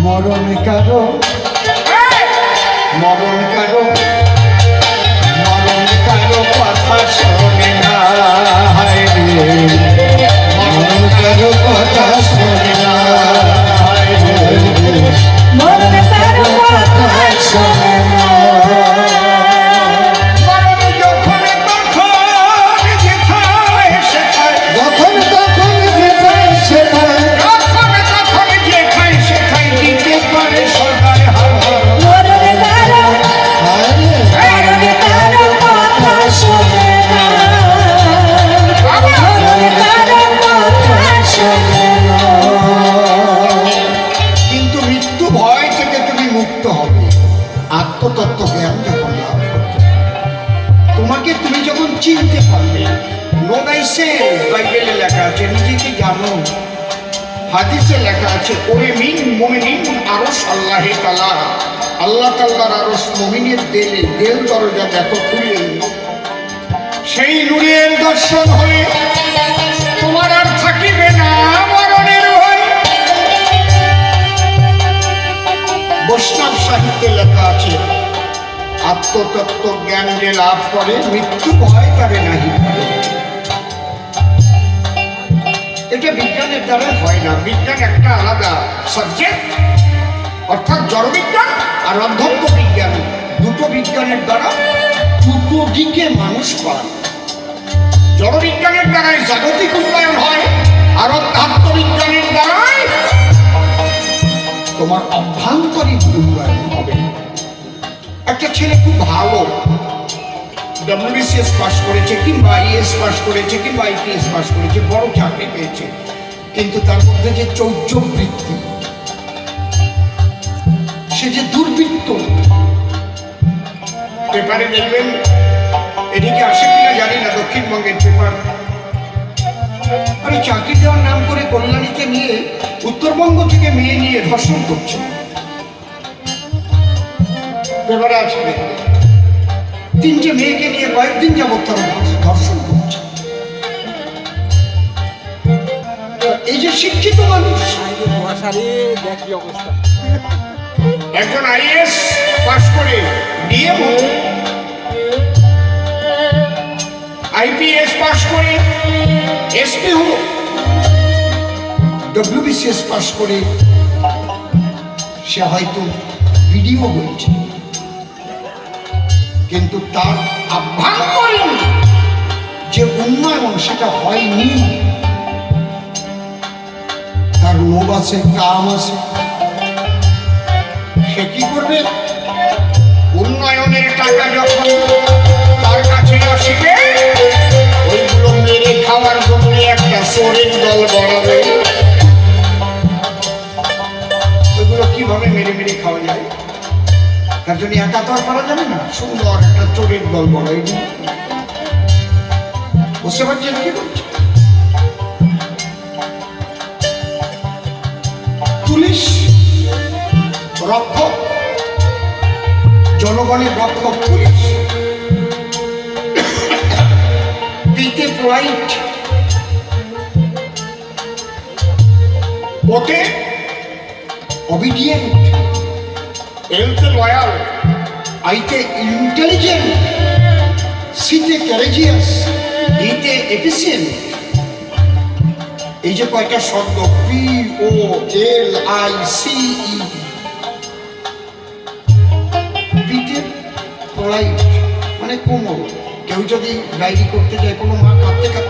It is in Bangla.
মরণ কারও। মরণ কারও। মরণ কারও কথা শোনে। মুক্ত হবে। আত্মতত্ত্ব জ্ঞান যখন লাভ করবে তোমাকে তুমি যখন চিনতে পারবে নোগাইছে বাইবেলে লেখা আছে, নিজেকে জানো। হাদিসে লেখা আছে, ওরে মিন মুমিনিন, আরশ আল্লাহে তালা আল্লাহ তাল্লার আরশ মুমিনের দেলে, দেল দরজা দেখো খুলে। সেই নূরের দর্শন হলে বৈষ্ণব লেখা আছে, আত্মতত্ত্ব জ্ঞান যে লাভ করে, মৃত্যু ভয় তারে নাহি এটা বিজ্ঞানের দ্বারা হয় না, বিজ্ঞান একটা আলাদা সাবজেক্ট অর্থাৎ জড়বিজ্ঞান আর অধ্যক্ষ বিজ্ঞান, দুটো বিজ্ঞানের দ্বারা দুটো দিকে মানুষ পান জড়বিজ্ঞানের দ্বারাই জাগতিক উন্নয়ন হয়, আর আত্মবিজ্ঞানের দ্বারাই তোমার ছেলে খুব ভালো। পাস করেছে কিংবা পাস করেছে কিংবা আইপিএস পাস করেছে, বড় চাকরি পেয়েছে। কিন্তু তার মধ্যে যে সে যে দুর্বৃত্ত, পেপারে দেখবেন, এদিকে আসে কিনা জানি না, দক্ষিণবঙ্গের পেপার। আরে চাকরি দেওয়ার নাম করে কল্যাণীকে নিয়ে উত্তরবঙ্গ থেকে মেয়ে নিয়ে ধর্ষণ করছে। আছে দেখবেন। তিনটে মেয়েকে নিয়ে কয়েকদিন যাবত তারা ধর্ষণ করছে। এই যে শিক্ষিত মানুষ। একজন আইএস পাস করে ডিএম আইপিএস পাস করে এসপি হলো ডব্লিউবিসিএস পাস করে সে হয়তো ভিডিও বলছে। কিন্তু তার আভ্যন্তরীণ যে উন্নয়ন সেটা হয়নি। তার লোভ আছে, কাম আছে। সে কি করবে? উন্নয়নের টাকা যখন তার কাছে আসবে, ওইগুলো মেরে খাওয়ার জন্য একটা চোরের দল বাড়াবে ওইগুলো কীভাবে মেরে মেরে খাওয়া যায়? তার জন্য একা তো আর করা যাবে না? সুন্দর একটা চোরের দল দিন বুঝতে পারছেন কি? বলছি পুলিশ, রক্ষক, জনগণের রক্ষক পুলিশ। দিতে পোলাইট ওতে অবিডিয়েন্ট এলতে লয়াল আইতে ইন্টেলিজেন্ট সিতে ক্যারেজিয়াস ডিতে এফিসিয়েন্ট এই যে কয়টা শব্দ? P O L I C E পিতে পোলাইট মানে কোমল। কেউ যদি ডায়েরি করতে যায়, কোনো মা কাঁদতে কাঁদতে